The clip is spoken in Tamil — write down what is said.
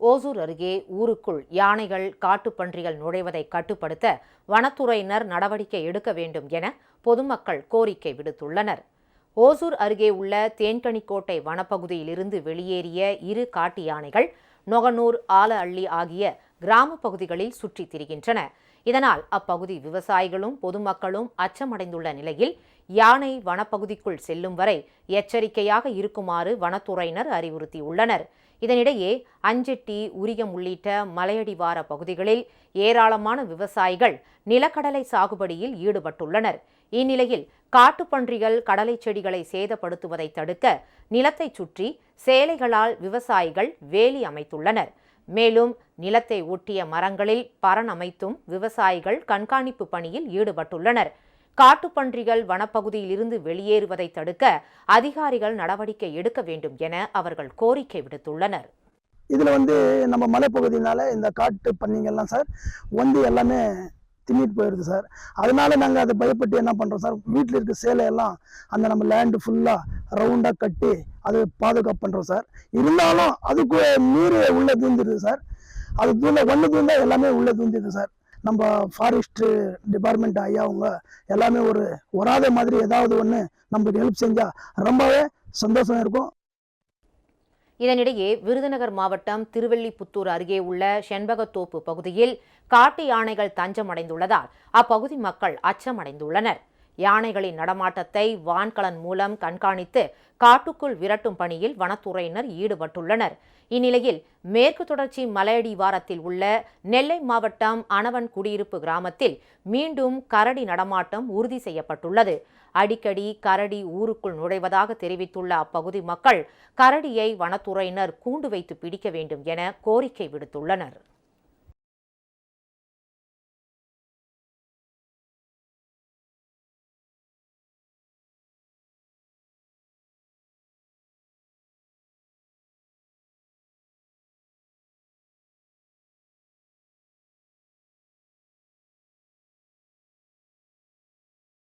ஓசூர் அருகே ஊருக்குள் யானைகள் காட்டுப்பன்றிகள் நுழைவதை கட்டுப்படுத்த வனத்துறையினர் நடவடிக்கை எடுக்க வேண்டும் என பொதுமக்கள் கோரிக்கை விடுத்துள்ளனர். ஓசூர் அருகே உள்ள தேன்கனிக்கோட்டை வனப்பகுதியிலிருந்து வெளியேறிய இரு காட்டு யானைகள் நொகனூர் ஆல அள்ளி ஆகிய கிராம பகுதிகளில் சுற்றித் திரிகின்றன. இதனால் அப்பகுதி விவசாயிகளும் பொதுமக்களும் அச்சமடைந்துள்ள நிலையில் யானை வனப்பகுதிக்குள் செல்லும் வரை எச்சரிக்கையாக இருக்குமாறு வனத்துறையினர் அறிவுறுத்தியுள்ளனர். இதனிடையே அஞ்செட்டி உரியம் உள்ளிட்ட மலையடிவார பகுதிகளில் ஏராளமான விவசாயிகள் நிலக்கடலை சாகுபடியில் ஈடுபட்டுள்ளனர். இந்நிலையில் காட்டுப்பன்றிகள் கடலை செடிகளை சேதப்படுத்துவதை தடுக்க நிலத்தை சுற்றி சேலைகளால் விவசாயிகள் வேலி அமைத்துள்ளனர். மேலும் நிலத்தை ஒட்டிய மரங்களில் பரண் அமைத்தும் விவசாயிகள் கண்காணிப்பு பணியில் ஈடுபட்டுள்ளனர். காட்டுப்பன்றிகள் வனப்பகுதியிலிருந்து வெளியேறுவதை தடுக்க அதிகாரிகள் நடவடிக்கை எடுக்க வேண்டும் என அவர்கள் கோரிக்கை விடுத்துள்ளனர். இதில் வந்து நம்ம மலைப்பகுதினால இந்த காட்டு பன்னிங்கள்லாம் சார் வந்து எல்லாமே தின்னிட்டு போயிடுது சார். அதனால நாங்கள் அதை பயப்பட்டு என்ன பண்ணுறோம் சார்? வீட்டில் இருக்க சேலையெல்லாம் அந்த நம்ம லேண்டு ஃபுல்லாக ரவுண்டாக கட்டி அதை பாதுகாப்பு பண்ணுறோம் சார். இருந்தாலும் அதுக்கு நீர் உள்ளே தூந்துடுது சார். அது தூண்ட ஒன்று தூந்தா எல்லாமே உள்ளே தூந்திடுது சார். நம்ம ஃபாரஸ்ட்டு டிபார்ட்மெண்ட் ஐயா அவங்க எல்லாமே ஒரு வராத மாதிரி ஏதாவது ஒன்று நம்மளுக்கு ஹெல்ப் செஞ்சால் ரொம்பவே சந்தோஷம் இருக்கும். இதனிடையே விருதுநகர் மாவட்டம் திருவெள்ளிபுத்தூர் அருகே உள்ள செண்பகத்தோப்பு பகுதியில் காட்டு யானைகள் தஞ்சமடைந்துள்ளதால் அப்பகுதி மக்கள் அச்சமடைந்துள்ளனர். யானைகளின் நடமாட்டத்தை வான்கலன் மூலம் கண்காணித்து காட்டுக்குள் விரட்டும் பணியில் வனத்துறையினர் ஈடுபட்டுள்ளனர். இந்நிலையில் மேற்கு தொடர்ச்சி மலையடிவாரத்தில் உள்ள நெல்லை மாவட்டம் அணவன் குடியிருப்பு கிராமத்தில் மீண்டும் கரடி நடமாட்டம் உறுதி செய்யப்பட்டுள்ளது. அடிக்கடி கரடி ஊருக்குள் நுழைவதாக தெரிவித்துள்ள அப்பகுதி மக்கள் கரடியை வனத்துறையினர் கூண்டு வைத்து பிடிக்க வேண்டும் என கோரிக்கை விடுத்துள்ளனர்.